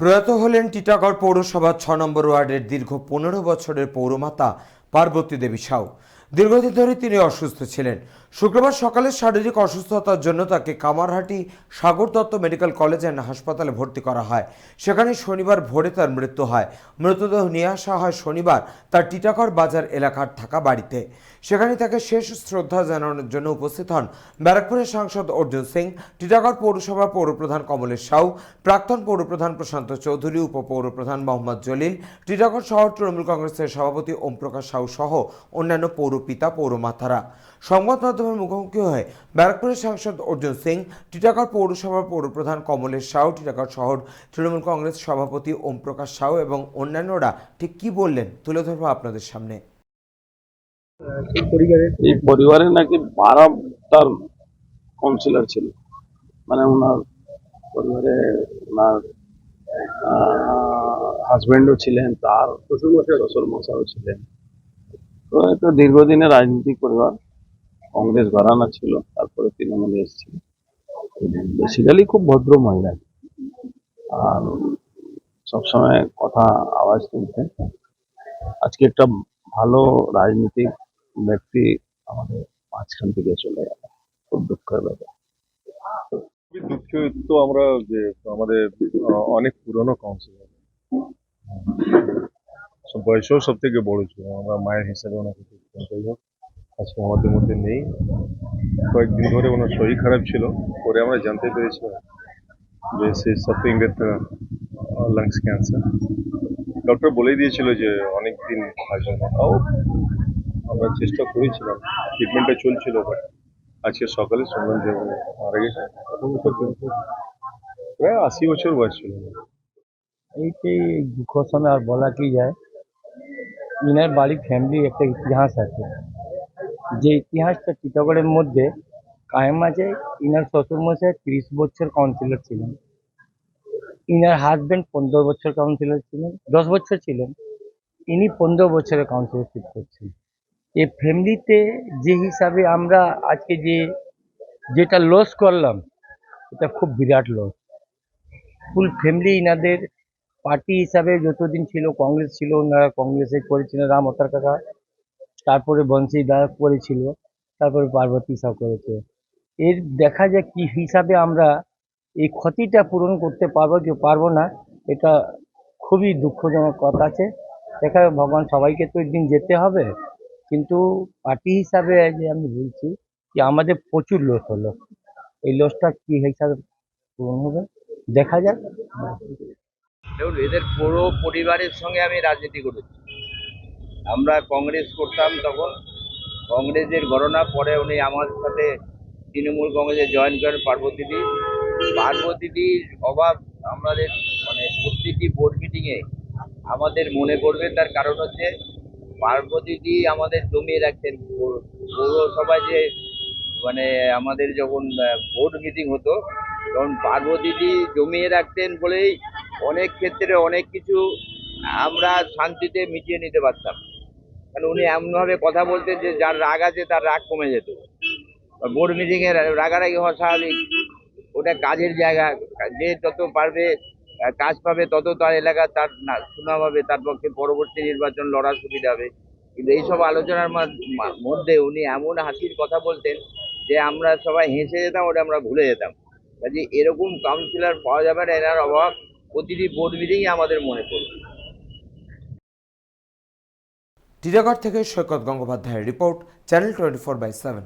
প্রয়াত হলেন টিটাগড় পৌরসভার ছ নম্বর ওয়ার্ডের দীর্ঘ পনেরো বছরের পৌরমাতা পার্বতী দেবী সাউ। দীর্ঘদিন ধরে তিনি অসুস্থ ছিলেন। শুক্রবার সকালে শারীরিক অসুস্থতার জন্য তাকে Kamarhati Sagar Dutta medical college and হাসপাতালে ভর্তি করা হয়। সেখানে শনিবার ভোরে তার মৃত্যু হয়। মৃতদেহ নিয়ে আসা হয় শনিবার তার টিটাগড় বাজার এলাকার থাকা বাড়িতে। সেখানে তাকে শেষ শ্রদ্ধা জানানোর জন্য উপস্থিত হন ব্যারাকপুরের সাংসদ অর্জুন সিং, টিটাগড় পৌরসভা পৌরপ্রধান কমলেশ সাউ প্রাক্তন পৌরপ্রধান প্রশান্ত চৌধুরী, উপপৌরপ্রধান মোহাম্মদ জলিল, টিটাগড় শহর তৃণমূল কংগ্রেসের সভাপতি ওমপ্রকাশ সাউ সহ অন্যান্য পৌরপিতা পৌরমাতারা সংবাদ মাধ্যমের মুখোমুখি হয়ে ব্যারাকপুরের সাংসদ অর্জুন সিং টিটাগড় পৌরসভার পৌরপ্রধান কমলেশ সাউ টিটাগড় শহর তৃণমূল কংগ্রেস সভাপতি ওমপ্রকাশ সাউ এবং অন্যান্যরা ঠিক কী বললেন তুলে ধরবো আপনাদের সামনে। এই পরিবারে? নাকি বারো তার কাউন্সিলর ছিল। মানে ওনার পরিবারে ওনার হাজবেন্ডও ছিলেন তার শ্বশুর মশাই শ্বশুর মশাইও ছিলেন। তো এটা দীর্ঘদিনের রাজনীতিক পরিবার, কংগ্রেস ঘরানা ছিল, তারপরে তৃণমূলে এসেছিল বেসিক্যালি খুব ভদ্র মহিলা। আর সবসময় কথা, আওয়াজ তুলতেন। আজকে একটা ভালো রাজনীতিক ব্যক্তি আমাদের মাঝখান থেকে চলে গেল। খুব দুঃখের ব্যাপার। দুঃখিত আমরা যে আমাদের অনেক পুরনো কাউন্সিলর বয়সেও সব থেকে বড় ছিল। আমরা মায়ের হিসাবে ওনাকে। যাই হোক, আজকে আমাদের মধ্যে নেই। কয়েকদিন ধরে ওনার শরীর খারাপ ছিল। পরে আমরা জানতে পেরেছিলাম যে সে suffering with lungs cancer doctor বলেই দিয়েছিল যে অনেক দিন বাঁচবে না। তাও আমরা চেষ্টা করেছিলাম। ট্রিটমেন্টটা চলছিল বাট আজকে সকালে শুনলাম যে মারা গেছে প্রায় আশি বছর বয়স ছিল। এইটাই দুঃখ সময় আর বলা কি যায় ইনার বাড়ির ফ্যামিলির একটা ইতিহাস আছে। যে ইতিহাসটা টিটাগড়ের মধ্যে কায়েম আছে, ইনার শ্বশুরমশাই তিরিশ বছর কাউন্সিলর ছিলেন। ইনার হাজব্যান্ড পনেরো বছর কাউন্সিলর ছিলেন, দশ বছর ছিলেন। ইনি পনেরো বছরের কাউন্সিলরশিপ করছেন। এই ফ্যামিলিতে যে হিসাবে আমরা আজকে যে, যেটা লস করলাম, এটা খুব বিরাট লস ফুল ফ্যামিলি ইনাদের পার্টি হিসাবে যতদিন ছিল, কংগ্রেস ছিল ওনারা কংগ্রেসে করেছিলেন রাম অতার কাকা, তারপরে বংশী দা করেছিল, তারপরে পার্বতী সাহ করেছে। এর দেখা যায় কি হিসাবে আমরা এই ক্ষতিটা পূরণ করতে পারব কি পারব না, এটা খুবই দুঃখজনক কথা আছে। দেখা ভগবান সবাইকে তো একদিন যেতে হবে, কিন্তু পার্টি হিসাবে যে আমি বলছি যে আমাদের প্রচুর লস হলো। এই লসটা কি হিসাবে পূরণ হবে? দেখা যাক। দেখুন, এদের পুরো পরিবারের সঙ্গে আমি রাজনীতি করেছি। আমরা কংগ্রেস করতাম তখন। কংগ্রেসের গণনা পরে উনি আমার সাথে তৃণমূল কংগ্রেসে জয়েন করেন পার্বতীদি পার্বতীদির অভাব আমাদের মানে প্রত্যেকটি বোর্ড মিটিংয়ে আমাদের মনে করবে তার কারণ হচ্ছে পার্বতীদি আমাদের জমিয়ে রাখতেন। পৌরসভায় যে মানে আমাদের যখন বোর্ড মিটিং হতো, তখন পার্বতীদি জমিয়ে রাখতেন বলেই অনেক ক্ষেত্রে অনেক কিছু আমরা শান্তিতে মিটিয়ে নিতে পারতাম। কারণ উনি এমনভাবে কথা বলতেন যে যার রাগ আছে তার রাগ কমে যেত। বোর্ড মিটিংয়ে রাগারাগি হওয়া স্বাভাবিক। ওটা কাজের জায়গা। যে যত পারবে কাজ পাবে, তত তার এলাকা তার সুনাম হবে, তার পক্ষে পরবর্তী নির্বাচন লড়ার সুবিধা হবে। কিন্তু এইসব আলোচনার মধ্যে উনি এমন হাসির কথা বলতেন যে আমরা সবাই হেসে যেতাম, ওটা আমরা ভুলে যেতাম। কাজে এরকম কাউন্সিলর পাওয়া যাবে না, এনার অভাব। প্রতিটি বোর্ড মিটিংয়ে আমাদের মনে পড়বে। টিটাগড় থেকে সৈকত গঙ্গোপাধ্যায়ের report channel twenty four by seven